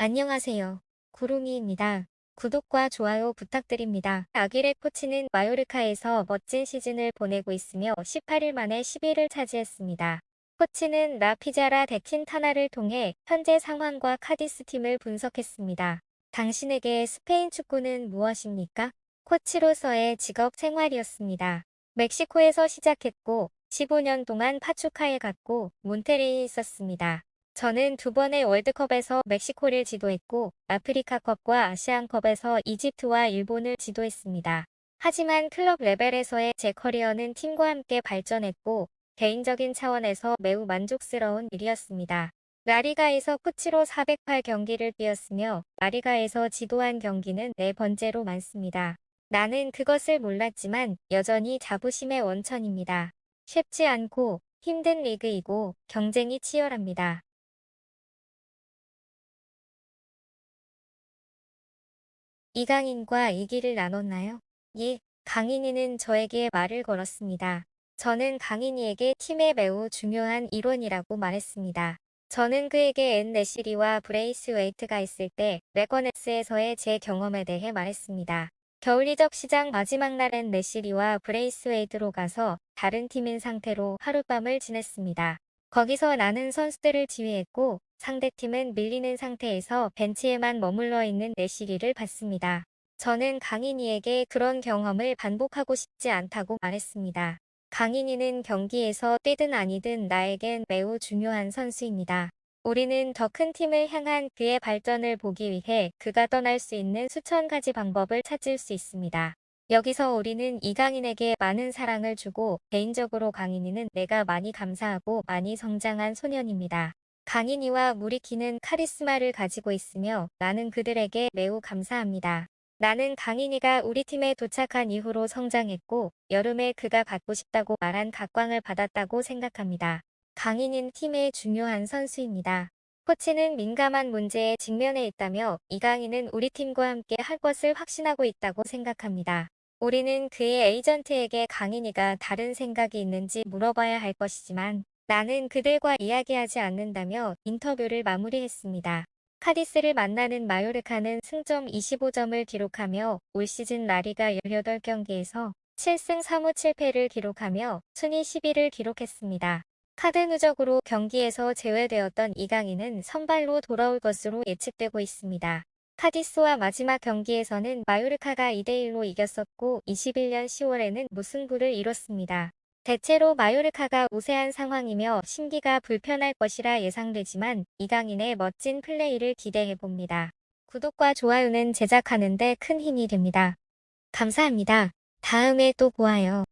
안녕하세요. 구름이입니다. 구독과 좋아요 부탁드립니다. 아기레 코치는 마요르카에서 멋진 시즌을 보내고 있으며 18일 만에 10위를 차지했습니다. 코치는 라피자라 데킨타나를 통해 현재 상황과 카디스 팀을 분석했습니다. 당신에게 스페인 축구는 무엇입니까? 코치로서의 직업 생활이었습니다. 멕시코에서 시작했고 15년 동안 파추카에 갔고 몬테레이에 있었습니다. 저는 두 번의 월드컵에서 멕시코를 지도했고 아프리카컵과 아시안컵에서 이집트와 일본을 지도했습니다. 하지만 클럽 레벨에서의 제 커리어는 팀과 함께 발전했고 개인적인 차원에서 매우 만족스러운 일이었습니다. 라리가에서 코치로 408 경기를 뛰었으며 라리가에서 지도한 경기는 4번째로 많습니다. 나는 그것을 몰랐지만 여전히 자부심의 원천입니다. 쉽지 않고 힘든 리그이고 경쟁이 치열합니다. 이강인과 이 길을 나눴나요? 예, 강인이는 저에게 말을 걸었습니다. 저는 강인이에게 팀의 매우 중요한 일원이라고 말했습니다. 저는 그에게 앤 내시리와 브레이스 웨이트가 있을 때 레거네스에서의 제 경험에 대해 말했습니다. 겨울리적 시장 마지막 날엔 내시리와 브레이스 웨이트로 가서 다른 팀인 상태로 하룻밤을 지냈습니다. 거기서 나는 선수들을 지휘했고 상대팀은 밀리는 상태에서 벤치에만 머물러 있는 내시리를 봤습니다. 저는 강인이에게 그런 경험을 반복하고 싶지 않다고 말했습니다. 강인이는 경기에서 뛰든 아니든 나에겐 매우 중요한 선수입니다. 우리는 더 큰 팀을 향한 그의 발전을 보기 위해 그가 떠날 수 있는 수천 가지 방법을 찾을 수 있습니다. 여기서 우리는 이강인에게 많은 사랑을 주고 개인적으로 강인이는 내가 많이 감사하고 많이 성장한 소년입니다. 강인이와 무리키는 카리스마를 가지고 있으며 나는 그들에게 매우 감사합니다. 나는 강인이가 우리 팀에 도착한 이후로 성장했고 여름에 그가 갖고 싶다고 말한 각광을 받았다고 생각합니다. 강인인 팀의 중요한 선수입니다. 코치는 민감한 문제에 직면해 있다며 이강인은 우리 팀과 함께 할 것을 확신하고 있다고 생각합니다. 우리는 그의 에이전트에게 강인이가 다른 생각이 있는지 물어봐야 할 것이지만 나는 그들과 이야기하지 않는다며 인터뷰를 마무리했습니다. 카디스를 만나는 마요르카는 승점 25점을 기록하며 올 시즌 라리가 18경기에서 7승 3무 7패를 기록하며 순위 10위를 기록했습니다. 카드 누적으로 경기에서 제외되었던 이강인은 선발로 돌아올 것으로 예측되고 있습니다. 카디스와 마지막 경기에서는 마요르카가 2대1로 이겼었고 21년 10월에는 무승부를 이뤘습니다. 대체로 마요르카가 우세한 상황이며 심기가 불편할 것이라 예상되지만 이강인의 멋진 플레이를 기대해봅니다. 구독과 좋아요는 제작하는데 큰 힘이 됩니다. 감사합니다. 다음에 또 보아요.